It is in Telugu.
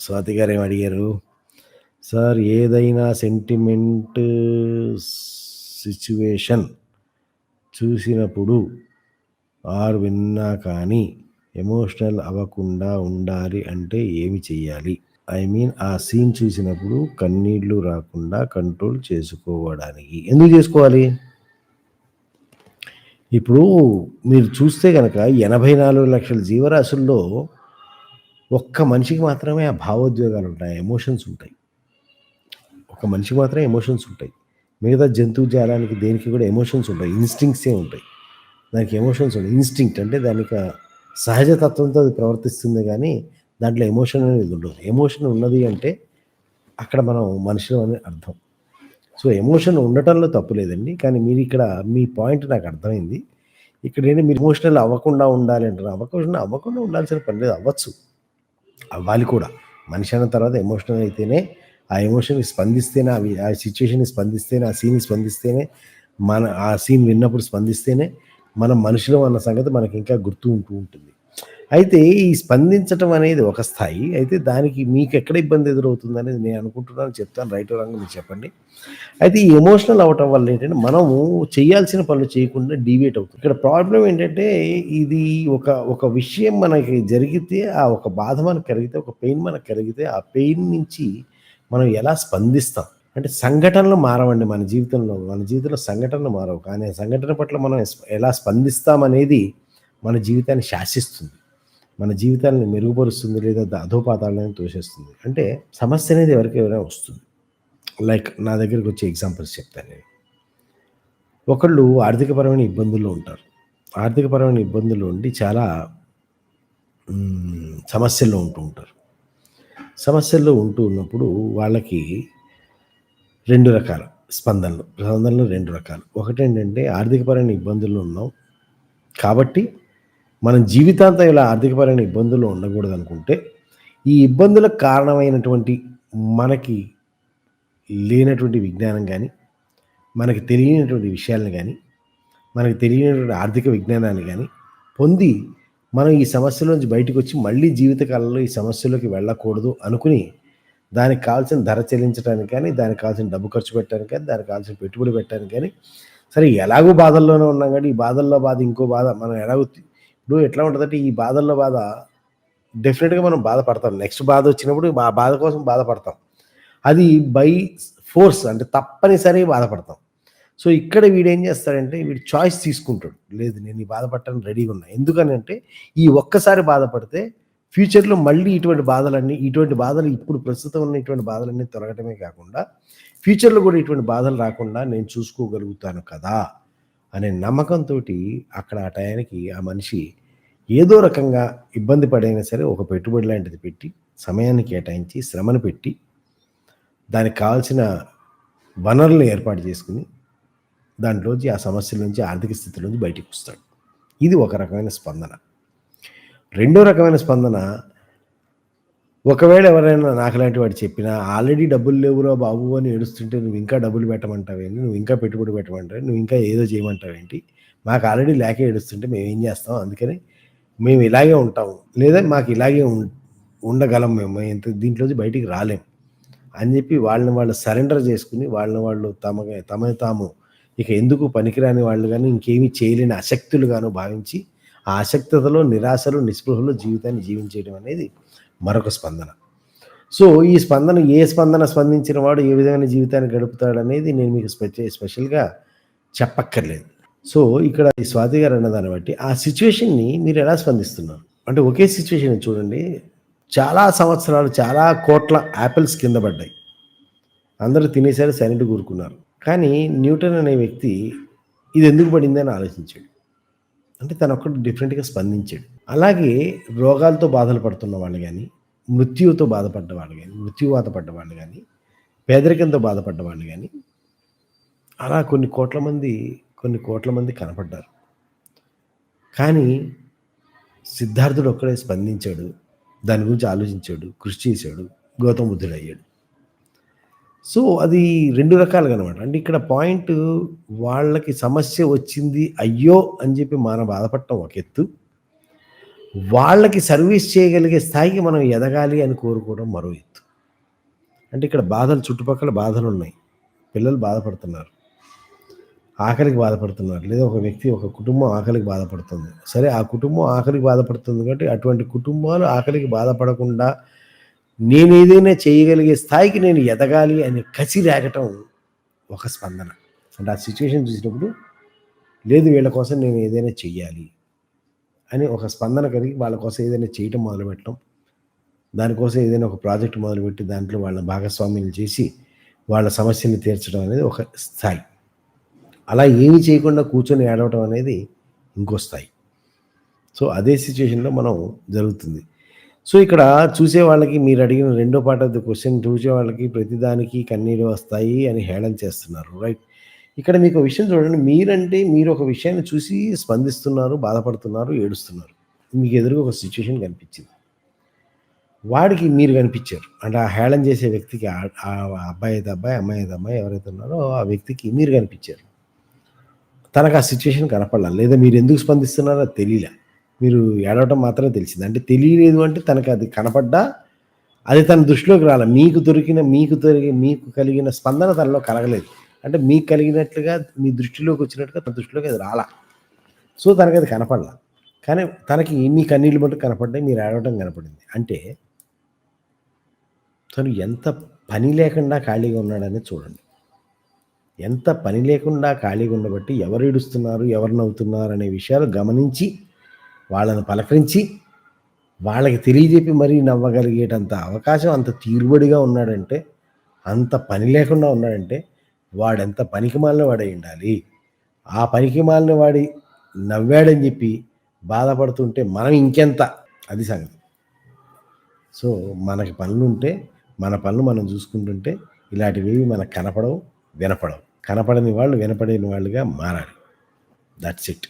స్వాతి గారు ఏమి అడిగారు? సార్ ఏదైనా సెంటిమెంట్ సిచ్యువేషన్ చూసినప్పుడు ఆర్ విన్నా కానీ ఎమోషనల్ అవ్వకుండా ఉండాలి అంటే ఏమి చెయ్యాలి? ఐ మీన్ ఆ సీన్ చూసినప్పుడు కన్నీళ్ళు రాకుండా కంట్రోల్ చేసుకోవడానికి ఎందుకు చేసుకోవాలి? ఇప్పుడు మీరు చూస్తే కనుక ఎనభై నాలుగు లక్షల జీవరాశుల్లో ఒక్క మనిషికి మాత్రమే ఆ భావోద్వేగాలు ఉంటాయి ఎమోషన్స్ ఉంటాయి. ఒక మనిషికి మాత్రమే ఎమోషన్స్ ఉంటాయి. మిగతా జంతువు జాలానికి దేనికి కూడా ఎమోషన్స్ ఉంటాయి ఇన్స్టింక్ట్సే ఉంటాయి. దానికి ఎమోషన్స్ ఉంటాయి ఇన్స్టింక్ట్ అంటే దానికి సహజతత్వంతో సహజ తత్వంతో అది ప్రవర్తిస్తుంది కానీ దాంట్లో ఎమోషన్ అనేది ఉండదు. ఎమోషన్ ఉన్నది అంటే అక్కడ మనం మనుషులు అని అర్థం. సో ఎమోషన్ ఉండటంలో తప్పు లేదండి. కానీ మీరు ఇక్కడ మీ పాయింట్ నాకు అర్థమైంది. ఇక్కడ ఏంటి? మీరు ఎమోషనల్ అవ్వకుండా ఉండాలి అంటారు అవ్వకుండా అవ్వకుండా ఉండాల్సిన పని లేదు. అవ్వచ్చు. అవ్వాలి కూడా. మనిషి అన్న తర్వాత ఎమోషనల్ అయితేనే ఆ ఎమోషన్కి స్పందిస్తేనే అవి ఆ సిచ్యువేషన్కి స్పందిస్తేనే ఆ సీన్కి స్పందిస్తేనే మన ఆ సీన్ విన్నప్పుడు స్పందిస్తేనే మనం మనుషులు అన్న సంగతి మనకి ఇంకా గుర్తు ఉంటూ ఉంటుంది. అయితే ఈ స్పందించటం అనేది ఒక స్థాయి. అయితే దానికి మీకు ఎక్కడ ఇబ్బంది ఎదురవుతుంది అనేది నేను అనుకుంటున్నాను. చెప్తాను రైట్ రంగు మీరు చెప్పండి. అయితే ఈ ఎమోషనల్ అవ్వటం వల్ల ఏంటంటే మనము చేయాల్సిన పనులు చేయకుండా డివేట్ అవుతుంది ఇక్కడ ప్రాబ్లం ఏంటంటే ఇది ఒక ఒక విషయం మనకి జరిగితే ఆ ఒక బాధ మనకు కలిగితే ఒక పెయిన్ మనకు కలిగితే ఆ పెయిన్ నుంచి మనం ఎలా స్పందిస్తాం? అంటే సంఘటనలు మారవండి మన జీవితంలో. మన జీవితంలో సంఘటనలు మారవు. కానీ సంఘటన పట్ల మనం ఎలా స్పందిస్తామనేది మన జీవితాన్ని శాసిస్తుంది. మన జీవితాన్ని మెరుగుపరుస్తుంది లేదా అధోపాతాలను తోసేస్తుంది. అంటే సమస్య అనేది ఎవరికైనా వస్తుంది. లైక్ నా దగ్గరికి వచ్చే ఎగ్జాంపుల్స్ చెప్తాను నేను. ఒకళ్ళు ఆర్థికపరమైన ఇబ్బందుల్లో ఉంటారు. ఆర్థికపరమైన ఇబ్బందులు ఉండి చాలా సమస్యల్లో ఉంటూ ఉంటారు. సమస్యల్లో ఉంటూ ఉన్నప్పుడు వాళ్ళకి రెండు రకాల స్పందనలు. స్పందనలు రెండు రకాలు. ఒకటి ఏంటంటే ఆర్థికపరమైన ఇబ్బందుల్లో ఉన్నాం. కాబట్టి మనం జీవితాంతం ఇలా ఆర్థికపరమైన ఇబ్బందులు ఉండకూడదు అనుకుంటే ఈ ఇబ్బందులకు కారణమైనటువంటి మనకి లేనటువంటి విజ్ఞానం కానీ మనకి తెలియనటువంటి విషయాలను కానీ మనకి తెలియనటువంటి ఆర్థిక విజ్ఞానాన్ని కానీ పొంది మనం ఈ సమస్యలోంచి బయటకు వచ్చి మళ్ళీ జీవితకాలంలో ఈ సమస్యలోకి వెళ్ళకూడదు అనుకుని దానికి కావాల్సిన ధర చెల్లించడానికి కానీ దానికి కావాల్సిన డబ్బు ఖర్చు పెట్టడానికి కానీ దానికి కావాల్సిన పెట్టుబడి పెట్టడానికి కానీ సరే ఎలాగో బాధల్లోనే ఉన్నాం కానీ ఈ బాధల్లో బాధ ఇంకో బాధ మనం ఎలాగో నువ్వు ఎట్లా ఉంటుందంటే ఈ బాధల్లో బాధ డెఫినెట్గా మనం బాధపడతాం. నెక్స్ట్ బాధ వచ్చినప్పుడు ఆ బాధ కోసం బాధపడతాం. అది బై ఫోర్స్ అంటే తప్పనిసరి బాధపడతాం. సో ఇక్కడ వీడు ఏం చేస్తాడంటే వీడు చాయిస్ తీసుకుంటాడు. లేదు నేను ఈ బాధపడటానికి రెడీగా ఉన్నా. ఎందుకని అంటే ఈ ఒక్కసారి బాధపడితే ఫ్యూచర్లో మళ్ళీ ఇటువంటి బాధలన్నీ ఇటువంటి బాధలు ఇప్పుడు ప్రస్తుతం ఉన్న ఇటువంటి బాధలన్నీ తొలగటమే కాకుండా ఫ్యూచర్లో కూడా ఇటువంటి బాధలు రాకుండా నేను చూసుకోగలుగుతాను కదా అనే నమ్మకంతో అక్కడ ఆ టయానికి ఆ మనిషి ఏదో రకంగా ఇబ్బంది పడైనా సరే ఒక పెట్టుబడి లాంటిది పెట్టి సమయాన్ని కేటాయించి శ్రమను పెట్టి దానికి కావాల్సిన వనరులను ఏర్పాటు చేసుకుని దాంట్లోంచి ఆ సమస్యల నుంచి ఆర్థిక స్థితిలోంచి బయటికి వస్తాడు. ఇది ఒక రకమైన స్పందన. రెండో రకమైన స్పందన ఒకవేళ ఎవరైనా నాకు లాంటి వాడు చెప్పినా ఆల్రెడీ డబ్బులు లేవురా బాబు అని ఏడుస్తుంటే నువ్వు ఇంకా డబ్బులు పెట్టమంటావేంటి? నువ్వు ఇంకా పెట్టుబడి పెట్టమంటావు నువ్వు ఇంకా ఏదో చేయమంటావేంటి? మాకు ఆల్రెడీ లేక ఏడుస్తుంటే మేము ఏం చేస్తాం? అందుకని మేము ఇలాగే ఉంటాము. లేదా మాకు ఇలాగే ఉం- ఉండగలం మేము. ఇంత దీంట్లోంచి బయటికి రాలేం. అని చెప్పి వాళ్ళని వాళ్ళు సరెండర్ చేసుకుని వాళ్ళని వాళ్ళు తమ తమని తాము ఇక ఎందుకు పనికిరాని వాళ్ళు కానీ ఇంకేమీ చేయలేని అశక్తులు గాను భావించి ఆ అశక్తతలో నిరాశలు నిస్పృహలో జీవితాన్ని జీవించేయడం అనేది మరొక స్పందన. సో ఈ స్పందన ఏ స్పందన స్పందించిన వాడు ఏ విధమైన జీవితాన్ని గడుపుతాడు అనేది నేను మీకు స్పెషల్ స్పెషల్గా చెప్పక్కర్లేదు. సో ఇక్కడ ఈ స్వాతి గారు అన్నదాన్ని బట్టి ఆ సిచ్యువేషన్ని మీరు ఎలా స్పందిస్తున్నారు? అంటే ఒకే సిచ్యువేషన్ చూడండి. చాలా సంవత్సరాలు చాలా కోట్ల యాపిల్స్ కింద పడ్డాయి. అందరూ తినేసారి సైలెంట్ కూరుకున్నారు. కానీ న్యూటన్ అనే వ్యక్తి ఇది ఎందుకు పడిందని ఆలోచించాడు. అంటే తను ఒక్కటి డిఫరెంట్గా స్పందించాడు. అలాగే రోగాలతో బాధలు పడుతున్న వాళ్ళు కానీ మృత్యువుతో బాధపడ్డ వాళ్ళు కానీ మృత్యువాత పడ్డ వాళ్ళు కానీ పేదరికంతో బాధపడ్డ వాళ్ళు కానీ అలా కొన్ని కోట్ల మంది కొన్ని కోట్ల మంది కనపడ్డారు. కానీ సిద్ధార్థుడు ఒక్కడే స్పందించాడు దాని గురించి ఆలోచించాడు కృషి చేశాడు గౌతమ బుద్ధుడు అయ్యాడు. సో అది రెండు రకాలుగా అనమాట అంటే ఇక్కడ పాయింట్ వాళ్ళకి సమస్య వచ్చింది అయ్యో అని చెప్పి మనం బాధపడటం ఒక ఎత్తు. వాళ్ళకి సర్వీస్ చేయగలిగే స్థాయికి మనం ఎదగాలి అని కోరుకోవడం మరో ఎత్తు. అంటే ఇక్కడ బాధలు చుట్టుపక్కల బాధలు ఉన్నాయి. పిల్లలు బాధపడుతున్నారు. ఆకలికి బాధపడుతున్నారు. లేదా ఒక వ్యక్తి ఒక కుటుంబం ఆకలికి బాధపడుతుంది. సరే ఆ కుటుంబం ఆకలికి బాధపడుతుంది కాబట్టి అటువంటి కుటుంబాలు ఆకలికి బాధపడకుండా నేను ఏదైనా చేయగలిగే స్థాయికి నేను ఎదగాలి అనే కసి రాగటం ఒక స్పందన. అంటే ఆ సిచ్యువేషన్ చూసినప్పుడు లేదు వీళ్ళ కోసం నేను ఏదైనా చెయ్యాలి అని ఒక స్పందన కలిగి వాళ్ళ కోసం ఏదైనా చేయటం మొదలుపెట్టడం. దానికోసం ఏదైనా ఒక ప్రాజెక్ట్ మొదలుపెట్టి దాంట్లో వాళ్ళ భాగస్వామ్యం చేసి వాళ్ళ సమస్యని తీర్చడం అనేది ఒక స్థాయి. అలా ఏమి చేయకుండా కూర్చొని ఏడవటం అనేది ఇంకో స్థాయి సో అదే సిచ్యువేషన్లో మనం జరుగుతుంది. సో ఇక్కడ చూసే వాళ్ళకి మీరు అడిగిన రెండో పార్ట్ ఆఫ్ ది క్వశ్చన్ చూసే వాళ్ళకి ప్రతిదానికి కన్నీరు వస్తాయి అని హేళన చేస్తున్నారు రైట్? ఇక్కడ మీకు విషయం చూడండి. మీరంటే మీరు ఒక విషయాన్ని చూసి స్పందిస్తున్నారు బాధపడుతున్నారు ఏడుస్తున్నారు. మీకు ఎదురుగా ఒక సిచ్యువేషన్ కనిపించింది. వాడికి మీరు కనిపించారు. అంటే ఆ హేళన చేసే వ్యక్తికి ఆ- ఆ అబ్బాయి అయితే అబ్బాయి అమ్మాయి అయితే అమ్మాయి ఎవరైతే ఉన్నారో ఆ వ్యక్తికి మీరు కనిపించారు. తనకు ఆ సిచ్యువేషన్ కనపడాల. లేదా మీరు ఎందుకు స్పందిస్తున్నారో తెలియలే మీరు ఏడవటం మాత్రమే తెలిసింది. అంటే తెలియలేదు అంటే తనకు అది కనపడ్డా అది తన దృష్టిలోకి రాల. మీకు దొరికిన మీకు దొరికి మీకు కలిగిన స్పందన తనలో కలగలేదు. అంటే మీకు కలిగినట్లుగా మీ దృష్టిలోకి వచ్చినట్టుగా తన దృష్టిలోకి అది రాలా. సో తనకి అది కనపడలా. కానీ తనకి మీ కన్నీళ్ళు మటు కనపడ్డాయి మీరు ఏడవటం కనపడింది. అంటే తను ఎంత పని లేకుండా ఖాళీగా ఉన్నాడని చూడండి. ఎంత పని లేకుండా ఖాళీగా ఉండబట్టి ఎవరు ఇడుస్తున్నారు ఎవరు నవ్వుతున్నారు అనే విషయాలు గమనించి వాళ్ళని పలకరించి వాళ్ళకి తెలియజెప్పి మరీ నవ్వగలిగేటంత అవకాశం అంత తీరుబడిగా ఉన్నాడంటే అంత పని లేకుండా ఉన్నాడంటే వాడెంత పనికి మాలిన వాడై ఉండాలి? ఆ పనికి మాలిన వాడి నవ్వాడని చెప్పి బాధపడుతుంటే మనం ఇంకెంత? అది సంగతి. సో మనకి పనులు ఉంటే మన పనులు మనం చూసుకుంటుంటే ఇలాంటివి మనకు కనపడవు. వినపడవు. కనపడని వాళ్ళు వినపడని వాళ్ళుగా మారాలి. That's it